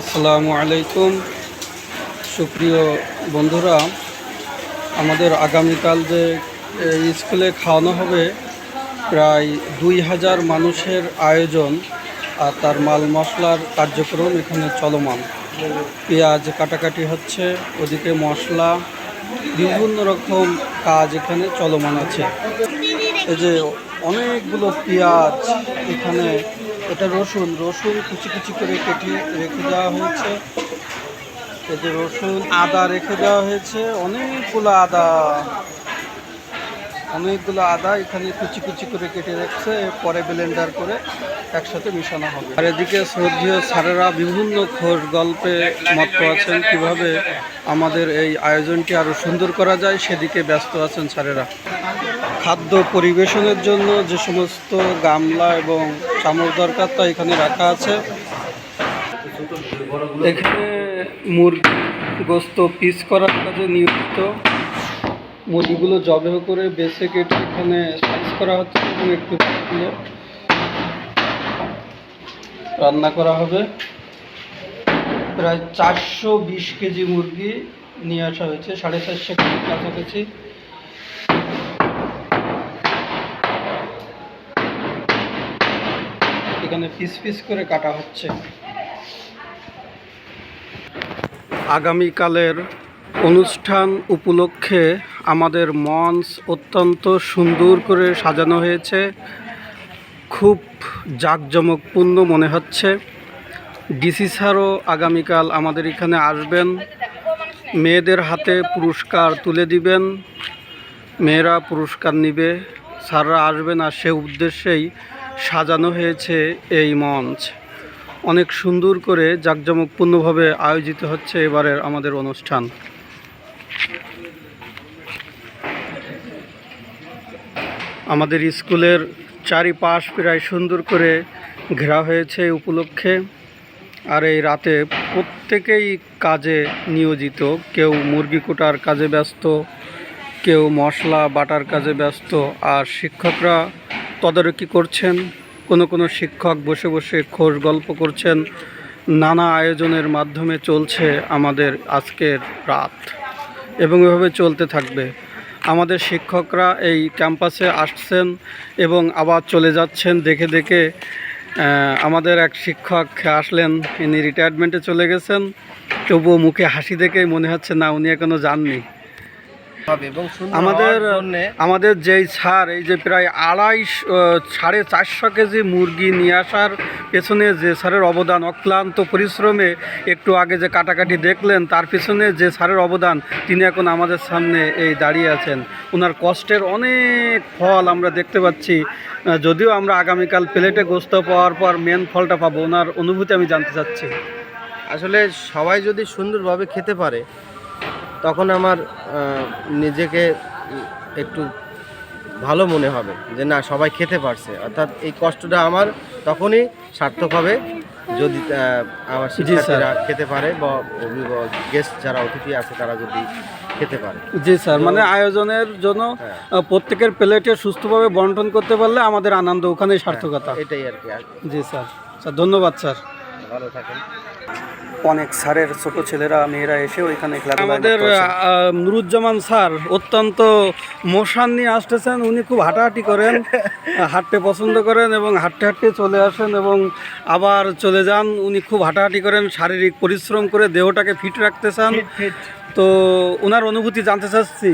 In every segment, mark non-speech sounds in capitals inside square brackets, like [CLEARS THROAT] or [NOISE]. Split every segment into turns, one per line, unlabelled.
আসসালামু আলাইকুম। সুপ্রিয় বন্ধুরা, আমাদের আগামীকাল যে স্কুলে খাওয়ানো হবে, প্রায় দুই হাজার মানুষের আয়োজন আর তার মাল মশলার কার্যক্রম এখানে চলমান। পেঁয়াজ কাটাকাটি হচ্ছে, ওদিকে মশলা, বিভিন্ন রকম কাজ এখানে চলমান আছে। এই যে অনেকগুলো পেঁয়াজ এখানে এটা রসুন রসুন কুচি কুচি করে কেটে রেখে দেওয়া হয়েছে। এই যে রসুন আদা রেখে দেওয়া হয়েছে, অনেকগুলো আদা। অনেকগুলো আদা এখানে কুচি কুচি করে কেটে রাখছে, পরে ব্লেন্ডার করে একসাথে মিশানো হবে। আর এদিকে শ্রদ্ধীয় স্যারেরা বিভিন্ন খোঁজ গল্পে মত্ত আছেন, কীভাবে আমাদের এই আয়োজনটি আরও সুন্দর করা যায়, সেদিকে ব্যস্ত আছেন স্যারেরা খাদ্য পরিবেশনের জন্য যে সমস্ত গামলা এবং চামচ দরকার তা এখানে রাখা আছে। এখানে মুরগি গোস্ত পিস করার কাজে নিয়োজিত। মুরগিগুলো জবেহ করে বেছে কেটে এখানে সাইজ করা হচ্ছে এবং একটু রান্না করা হবে। প্রায় চারশো বিশ কেজি মুরগি নিয়ে আসা হয়েছে, সাড়ে চারশো কেজি কাছাকাছি। এখানে পিস পিস করে কাটা হচ্ছে। আগামীকালের অনুষ্ঠান উপলক্ষে আমাদের মঞ্চ অত্যন্ত সুন্দর করে সাজানো হয়েছে। খুব জাঁকজমকপূর্ণ মনে হচ্ছে। ডিসি স্যারও আগামীকাল আমাদের এখানে আসবেন। মেয়েদের হাতে পুরস্কার তুলে দিবেন। মেয়েরা পুরস্কার নিবে। স্যাররা আসবেন আর সে উদ্দেশ্যেই সাজানো হয়েছে এই মঞ্চ। অনেক সুন্দর করে জাঁকজমকপূর্ণভাবে আয়োজিত হচ্ছে এবারের আমাদের অনুষ্ঠান। আমাদের স্কুলের চারিপাশ প্রায় সুন্দর করে ঘেরা হয়েছে উপলক্ষে। আর এই রাতে প্রত্যেকেই কাজে নিয়োজিত। কেউ মুরগি কোটার কাজে ব্যস্ত, কেউ মশলা বাটার কাজে ব্যস্ত, আর শিক্ষকরা তদারকি করছেন, কোনো কোনো শিক্ষক বসে বসে খোশ গল্প করছেন, নানা আয়োজনের মাধ্যমে চলছে আমাদের আজকের রাত এবং এভাবে চলতে থাকবে। আমাদের শিক্ষকরা এই ক্যাম্পাসে আসছেন এবং আবার চলে যাচ্ছেন, দেখে দেখে আমাদের এক শিক্ষক আসলেন, ইনি রিটায়ারমেন্টে চলে গেছেন। তবুও মুখে হাসি দেখেই মনে হচ্ছে, না, উনি এখনও যাননি। আমাদের আমাদের যেই ছাড় এই যে প্রায় আড়াইশ সাড়ে চারশো কেজি মুরগি নিয়ে আসার পেছনে যে সারের অবদান অক্লান্ত পরিশ্রমে একটু আগে যে কাটাকাটি দেখলেন তার পেছনে যে সারের অবদান তিনি এখন আমাদের সামনে এই দাঁড়িয়ে আছেন। ওনার কষ্টের অনেক ফল আমরা দেখতে পাচ্ছি। যদিও আমরা আগামীকাল প্লেটে গোস্ত পাওয়ার পর মেন ফলটা পাবো ওনার অনুভূতি আমি জানতে চাচ্ছি।
আসলে সবাই যদি সুন্দরভাবে খেতে পারে তখন আমার নিজেকে একটু ভালো মনে হবে যে না সবাই খেতে পারছে। অর্থাৎ এই কষ্টটা আমার তখনই সার্থক হবে যদি আমার। শিক্ষার্থীরা খেতে পারে বা অভিভাবক গেস্ট যারা অতিথি আছে তারা যদি খেতে পারে।
জি স্যার। মানে আয়োজনের জন্য
হ্যাঁ।
প্রত্যেকের প্লেটে সুস্থভাবে বন্টন করতে পারলে আমাদের আনন্দ ওখানেই সার্থকতা।
এটাই আর কি।
জি স্যার। স্যার ধন্যবাদ স্যার।
ভালো থাকেন।
অনেক স্যারের ছোট ছেলেরা মেয়েরা এসে ওইখানে আমাদের নুরুজ্জামান স্যার অত্যন্ত মোশান নিয়ে আসতেছেন। উনি খুব হাঁটাহাঁটি করেন হাঁটতে পছন্দ করেন এবং হাঁটতে হাঁটতে চলে আসেন এবং আবার চলে যান। উনি খুব হাঁটাহাঁটি করেন শারীরিক পরিশ্রম করে দেহটাকে ফিট রাখতে চান। তো ওনার অনুভূতি জানতে চাচ্ছি।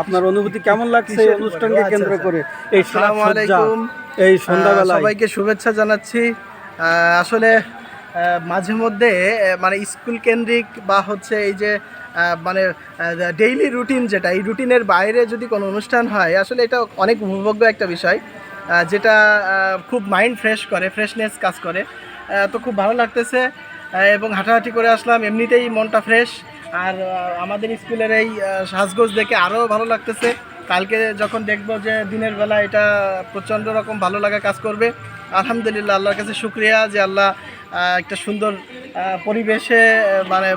আপনার অনুভূতি কেমন লাগছে এই অনুষ্ঠানকে কেন্দ্র। করে? এই
আসসালামু
সাজসজ্জা,
আলাইকুম।
এই সন্ধ্যাবেলা
সবাইকে শুভেচ্ছা জানাচ্ছি। আসলে মাঝে মধ্যে মানে স্কুল কেন্দ্রিক বা হচ্ছে এই যে মানে ডেইলি রুটিন যেটা, এই রুটিনের বাইরে যদি কোনো অনুষ্ঠান হয়, আসলে এটা অনেক উপভোগ্য একটা বিষয় যেটা খুব মাইন্ড ফ্রেশ করে ফ্রেশনেস কাজ করে। তো খুব ভালো লাগতেছে এবং হাঁটাহাঁটি করে আসলাম, এমনিতেই মনটা ফ্রেশ আর আমাদের স্কুলের এই সাজগোজ দেখে আরও ভালো লাগতেছে। কালকে যখন দেখব যে দিনের বেলা এটা প্রচণ্ড রকম ভালো লাগা কাজ করবে, আলহামদুলিল্লাহ, আল্লাহর কাছে শুক্রিয়া যে আল্লাহ একটা সুন্দর পরিবেশে মানে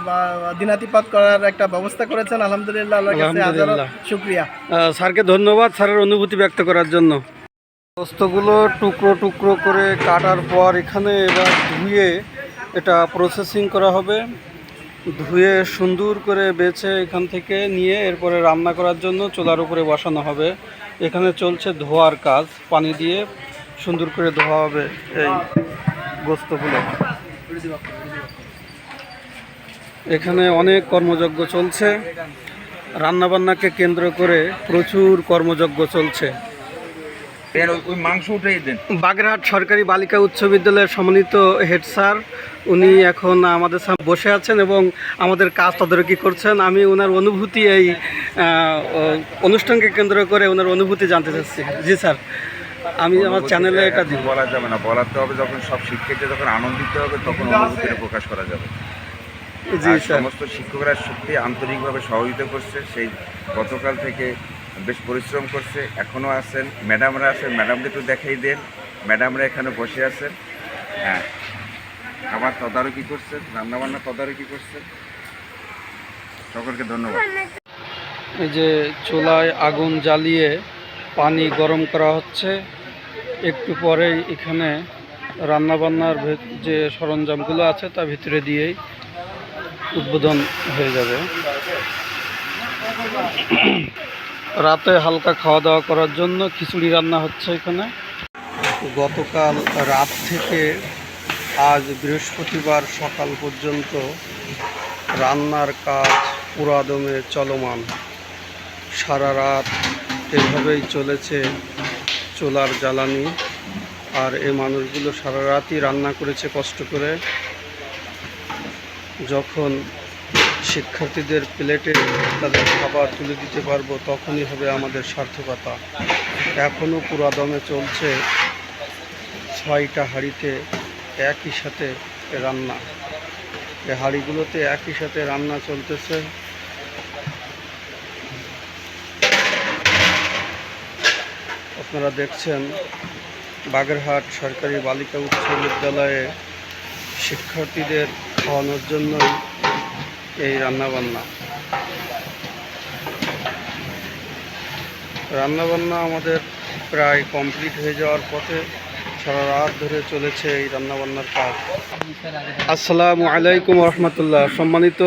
দিনাতিপাত করার একটা ব্যবস্থা করেছেন। আলহামদুলিল্লাহ আল্লাহর কাছে হাজারো শুক্রিয়া।
স্যারকে ধন্যবাদ স্যারের অনুভূতি ব্যক্ত করার জন্য। পোস্তগুলো টুকরো টুকরো করে কাটার পর এখানে এবার ধুয়ে এটা প্রসেসিং করা হবে। ধুয়ে সুন্দর করে বেছে এখান থেকে নিয়ে এরপরে রান্না করার জন্য চুলার উপরে বসানো হবে। এখানে চলছে ধোয়ার কাজ পানি দিয়ে সুন্দর করে ধোয়া হবে এই। গোস্তগুলো এখানে অনেক কর্মযজ্ঞ চলছে। রান্নাবান্নাকে কেন্দ্র করে প্রচুর কর্মযজ্ঞ চলছে। বাগেরহাট সরকারি বালিকা উচ্চ বিদ্যালয়ের সম্মানিত হেড স্যার উনি এখন আমাদের সামনে বসে আছেন এবং আমাদের কাজ তদারকি করছেন। আমি ওনার অনুভূতি এই অনুষ্ঠানকে কেন্দ্র করে ওনার অনুভূতি জানতে চাচ্ছি। জি স্যার। আমি আমার চ্যানেলে এটা দিব।
বলা যাবে না বলাতে হবে যখন সব শিক্ষকরা যখন আনন্দিত হবে তখন অনুভূতিটা প্রকাশ করা যাবে।
জি
সমস্ত শিক্ষকরা সত্যি আন্তরিকভাবে সহযোগিতা করছে সেই গতকাল থেকে বেশ পরিশ্রম করছে এখনও আছেন। ম্যাডামরা আছেন ম্যাডামকে তো দেখাই দেন। ম্যাডামরা এখানে বসে আছেন। হ্যাঁ। আবার তদারকি করছেন রান্নাবান্না তদারকি করছেন। সকলকে ধন্যবাদ।
এই যে চুলায় আগুন জ্বালিয়ে পানি গরম করা হচ্ছে। একটু পরেই এখানে রান্নাবান্নার যে সরঞ্জামগুলো আছে তার ভিতরে দিয়েই উদ্বোধন হয়ে যাবে। রাতে হালকা খাওয়া দাওয়া করার জন্য খিচুড়ি রান্না হচ্ছে এখানে। গতকাল রাত থেকে আজ বৃহস্পতিবার সকাল পর্যন্ত রান্নার কাজ পুরাদমে চলমান। সারা রাত এভাবেই চলেছে। চুলার জ্বালানি আর এই মানুষগুলো সারা রাতই রান্না করেছে কষ্ট করে। যখন শিক্ষার্থীদের প্লেটে তাদের খাবার তুলে দিতে পারব, তখনই হবে আমাদের সার্থকতা। এখনও পুরাদমে চলছে ছয়টা হাঁড়িতে একই সাথে রান্না। এই হাঁড়িগুলোতে একই সাথে রান্না চলতেছে। আপনারা দেখছেন বাগেরহাট সরকারি বালিকা উচ্চ বিদ্যালয়ে শিক্ষার্থীদের খাওয়ানোর জন্যই এই রান্নাবান্না। রান্নাবান্না আমাদের প্রায় কমপ্লিট হয়ে যাওয়ার পথে সারা রাত ধরে চলেছে এই রান্নাবান্নার কাজ। আসসালামু আলাইকুম রহমতুল্লাহ। সম্মানিত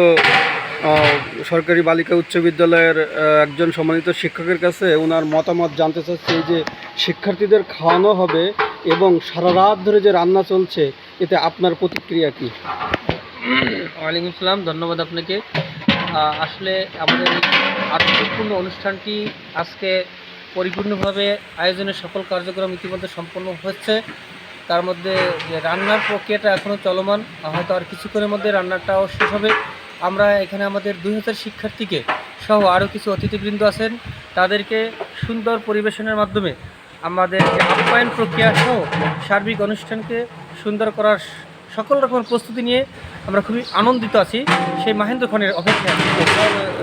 সরকারি বালিকা উচ্চ বিদ্যালয়ের একজন সম্মানিত শিক্ষকের কাছে ওনার মতামত জানতে চাচ্ছি যে শিক্ষার্থীদের খাওয়ানো হবে এবং সারা রাত ধরে যে রান্না চলছে, এতে আপনার প্রতিক্রিয়া কী?
ওয়ালাইকুম আসসালাম, ধন্যবাদ আপনাকে। আসলে আমাদের আত্মপূর্ণ অনুষ্ঠানটি আজকে পরিপূর্ণভাবে আয়োজনের সকল কার্যক্রম ইতিমধ্যে সম্পন্ন হচ্ছে। তার মধ্যে যে রান্নার প্রক্রিয়াটা এখনও চলমান হয়তো আর কিছুক্ষণের মধ্যে রান্নাটাও শেষ হবে। আমরা এখানে আমাদের দুই হাজার শিক্ষার্থীকে সহ আরও কিছু অতিথিবৃন্দ আছেন। তাদেরকে সুন্দর পরিবেশনের মাধ্যমে আমাদের আপ্যায়ন প্রক্রিয়া সহ সার্বিক অনুষ্ঠানকে সুন্দর করার সকল রকম প্রস্তুতি নিয়ে আমরা খুবই আনন্দিত আছি। সেই মাহেন্দ্র খানের অপেক্ষায়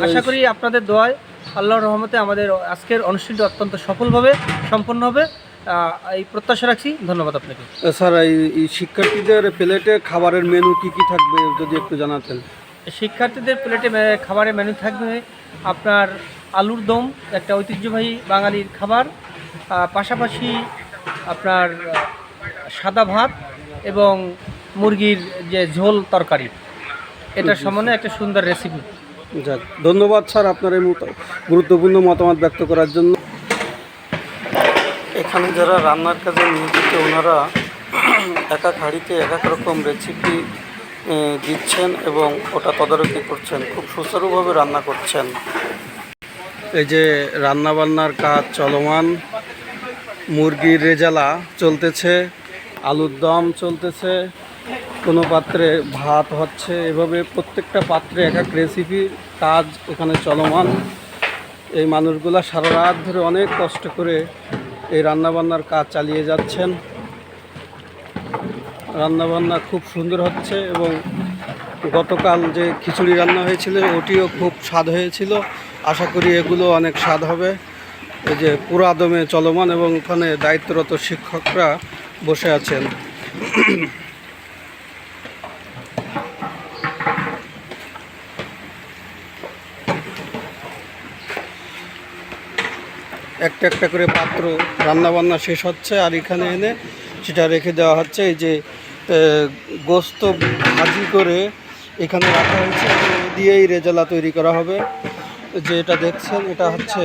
আশা করি আপনাদের দোয়ায় আল্লাহর রহমতে আমাদের আজকের অনুষ্ঠানটি অত্যন্ত সফলভাবে সম্পন্ন হবে। এই প্রত্যাশা রাখছি। ধন্যবাদ আপনাকে।
স্যার, এই শিক্ষার্থীদের প্লেটে খাবারের মেনু কি কি থাকবে যদি একটু জানাতেন?
শিক্ষার্থীদের প্লেটে খাবারের মেনু থাকবে আপনার আলুর দম একটা ঐতিহ্যবাহী বাঙালির খাবার পাশাপাশি আপনার সাদা ভাত এবং মুরগির যে ঝোল তরকারি। এটার সমন্বয়ে একটা সুন্দর রেসিপি
যাক ধন্যবাদ স্যার আপনার এই মত- গুরুত্বপূর্ণ মতামত ব্যক্ত করার জন্য। এখানে যারা রান্নার কাজে নিয়োজিত ওনারা [CLEARS THROAT] এক এক হাঁড়িতে এক এক রকম রেসিপি দিচ্ছেন এবং ওটা তদারকি করছেন, খুব সুচারুভাবে রান্না করছেন। এই যে রান্নাবান্নার কাজ চলমান, মুরগির রেজালা চলতেছে, আলুর দম চলতেছে, কোনো পাত্রে ভাত হচ্ছে, এভাবে প্রত্যেকটা পাত্রে এক এক রেসিপির কাজ এখানে চলমান। এই মানুষগুলা সারা রাত ধরে অনেক কষ্ট করে এই রান্নাবান্নার কাজ চালিয়ে যাচ্ছেন। রান্নাবান্না খুব সুন্দর হচ্ছে এবং গতকাল যে খিচুড়ি রান্না হয়েছিল, ওটিও খুব স্বাদ হয়েছিল। আশা করি এগুলো অনেক স্বাদ হবে। এই যে পুরাদমে চলমান এবং ওখানে দায়িত্বরত শিক্ষকরা বসে আছেন। একটা একটা করে পাত্র রান্নাবান্না শেষ হচ্ছে আর এখানে এনে সেটা রেখে দেওয়া হচ্ছে। এই যে গোস্ত ভাজি করে এখানে রাখা হয়েছে। দিয়েই রেজালা তৈরি করা হবে। যে এটা দেখছেন এটা হচ্ছে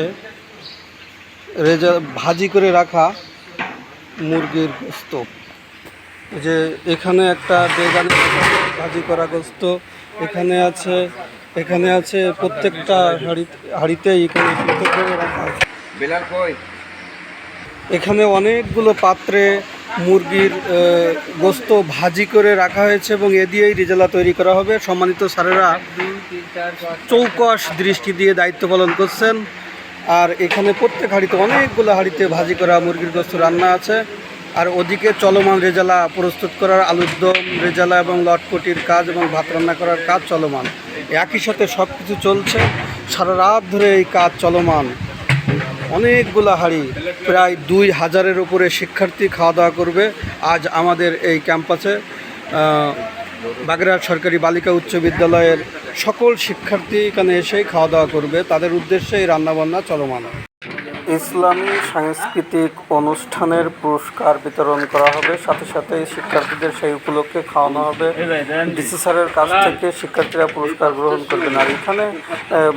রেজা ভাজি করে রাখা মুরগির গোস্ত। যে এখানে একটা বেগানি ভাজি করা গোস্ত এখানে আছে এখানে আছে প্রত্যেকটা হাড়ি হাড়িতেই এখানে রাখা এখানে অনেকগুলো পাত্রে মুরগির গোস্ত ভাজি করে রাখা হয়েছে এবং এ দিয়েই রেজালা তৈরি করা হবে। সম্মানিত স্যারেরা চৌকস দৃষ্টি দিয়ে দায়িত্ব পালন করছেন। আর এখানে প্রত্যেক হাঁড়িতে অনেকগুলো হাঁড়িতে ভাজি করা মুরগির গোস্ত রান্না আছে। আর ওদিকে চলমান রেজালা প্রস্তুত করার আলুর দম রেজালা এবং লটকটির কাজ এবং ভাত রান্না করার কাজ চলমান। একই সাথে সব কিছু চলছে। সারা রাত ধরে এই কাজ চলমান। অনেকগুলো হাড়ি প্রায় দুই হাজারের উপরে শিক্ষার্থী খাওয়া দাওয়া করবে আজ আমাদের এই ক্যাম্পাসে। বাগেরহাট সরকারি বালিকা উচ্চ বিদ্যালয়ের সকল শিক্ষার্থী এখানে এসেই খাওয়া দাওয়া করবে। তাদের উদ্দেশ্যে এই রান্নাবান্না চলমান। ইসলামী সাংস্কৃতিক অনুষ্ঠানের পুরস্কার বিতরণ করা হবে। সাথে সাথে শিক্ষার্থীদের সেই উপলক্ষে খাওয়ানো হবে। ডিসি স্যারের কাছ থেকে শিক্ষার্থীরা পুরস্কার গ্রহণ করবেন। আর এখানে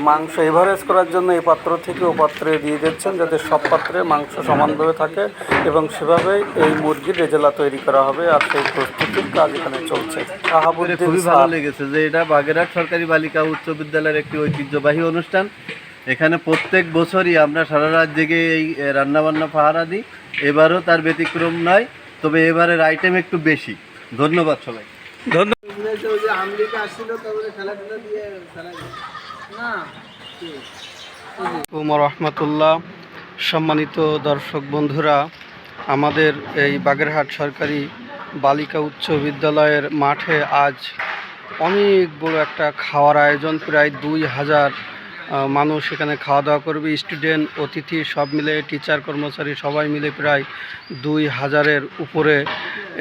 মাংস এভারেজ করার জন্য এই পাত্র থেকে ও পাত্রে দিয়ে দিচ্ছেন যাতে সব পাত্রে মাংস সমানভাবে থাকে এবং সেভাবেই এই মুরগির রেজালা তৈরি করা হবে আর সেই প্রস্তুতির কাজ এখানে চলছে।
খুবই ভালো লেগেছে যে এটা বাগেরহাট সরকারি বালিকা উচ্চ বিদ্যালয়ের একটি ঐতিহ্যবাহী অনুষ্ঠান। এখানে প্রত্যেক বছরই আমরা সারা রাত জেগে এই রান্নাবান্না পাহারা দিই। এবারও তার ব্যতিক্রম নয়, তবে এবারের আইটেম একটু বেশি। ধন্যবাদ সবাই
ধন্যবাদ রহমতুল্লাহ, সম্মানিত দর্শক বন্ধুরা, আমাদের এই বাগেরহাট সরকারি বালিকা উচ্চ বিদ্যালয়ের মাঠে আজ অনেক বড় একটা খাওয়ার আয়োজন, প্রায় দুই হাজার মানুষ এখানে খাওয়া দাওয়া করবে স্টুডেন্ট অতিথি সব মিলে টিচার কর্মচারী সবাই মিলে প্রায় দুই হাজারের উপরে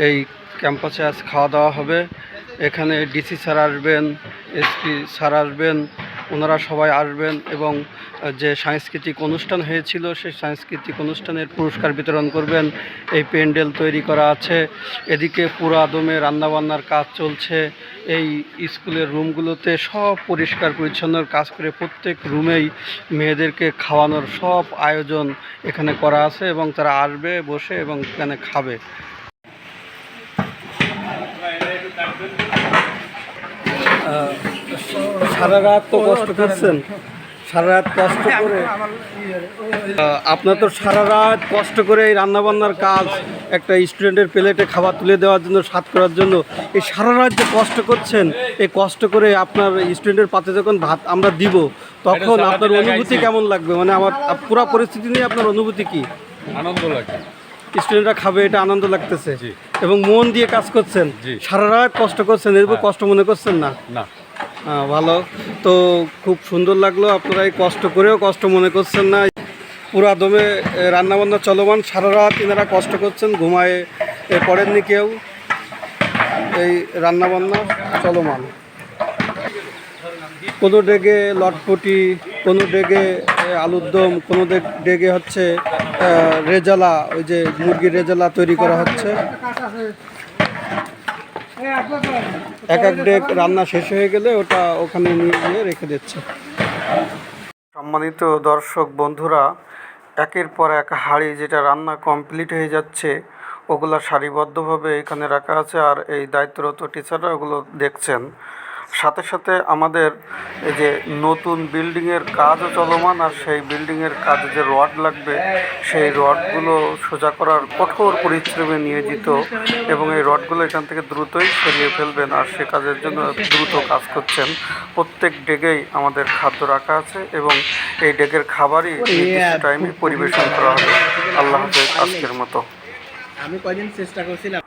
এই ক্যাম্পাসে আজ খাওয়া দাওয়া হবে। এখানে ডিসি স্যার আসবেন এসপি স্যার আসবেন ওনারা সবাই আসবেন এবং যে সাংস্কৃতিক অনুষ্ঠান হয়েছিল, সেই সাংস্কৃতিক অনুষ্ঠানের পুরস্কার বিতরণ করবেন। এই প্যান্ডেল তৈরি করা আছে। এদিকে পুরো আদমে রান্নাবান্নার কাজ চলছে। এই স্কুলের রুমগুলোতে সব পরিষ্কার পরিচ্ছন্নর কাজ করে প্রত্যেক রুমেই মেয়েদেরকে খাওয়ানোর সব আয়োজন এখানে করা আছে এবং তারা আসবে, বসে এবং এখানে খাবে। সারা রাত তো কষ্ট করছেন? সারা রাত কষ্ট করে? আপনার তো সারা রাত কষ্ট করে এই রান্নাবান্নার কাজ একটা স্টুডেন্টের প্লেটে খাবার তুলে দেওয়ার জন্য স্বাদ করার জন্য এই সারা রাত যে কষ্ট করছেন এই কষ্ট করে আপনার স্টুডেন্টের পাতে যখন ভাত আমরা দিব তখন আপনার অনুভূতি কেমন লাগবে? মানে আমার পুরা পরিস্থিতি নিয়ে আপনার অনুভূতি কি?
আনন্দ লাগে
স্টুডেন্টরা খাবে এটা আনন্দ লাগতেছে। এবং মন দিয়ে কাজ করছেন। সারা রাত কষ্ট করছেন এরপর কষ্ট মনে করছেন না?
না।
হ্যাঁ, ভালো। তো খুব সুন্দর লাগল আপনারা এই কষ্ট করেও কষ্ট মনে করছেন না। পুরা দমে রান্নাবান্না চলমান, সারা রাত এনারা কষ্ট করছেন, ঘুমায় পড়েননি কেউ। এই রান্নাবান্না চলমান। কোনো ডেগে লটপটি, কোনো ডেগে আলুর দম, কোনো ডেগে হচ্ছে রেজালা, ওই যে মুরগির রেজালা তৈরি করা হচ্ছে। এক এক ডেক রান্না শেষ হয়ে গেলে ওটা ওখানে নিয়ে গিয়ে রেখে দিচ্ছে। সম্মানিত দর্শক বন্ধুরা, একের পর এক হাঁড়ি যেটা রান্না কমপ্লিট হয়ে যাচ্ছে, ওগুলো সারিবদ্ধভাবে এখানে রাখা আছে আর এই দায়িত্বরত টিচাররা ওগুলো দেখছেন। সাথে সাথে আমাদের এই যে নতুন বিল্ডিংয়ের কাজও চলমান আর সেই বিল্ডিংয়ের কাজে যে রড লাগবে, সেই রডগুলো সোজা করার কঠোর পরিশ্রমে নিয়োজিত এবং এই রডগুলো এখান থেকে দ্রুতই সরিয়ে ফেলবেন আর সে কাজের জন্য দ্রুত কাজ করছেন। প্রত্যেক ডেগেই আমাদের খাদ্য রাখা আছে এবং এই ডেগের খাবারই নির্দিষ্ট টাইমে পরিবেশন করা হবে। আল্লাহ হাফেজ, আজকের মতো।
আমি কয়দিন চেষ্টা করছিলাম।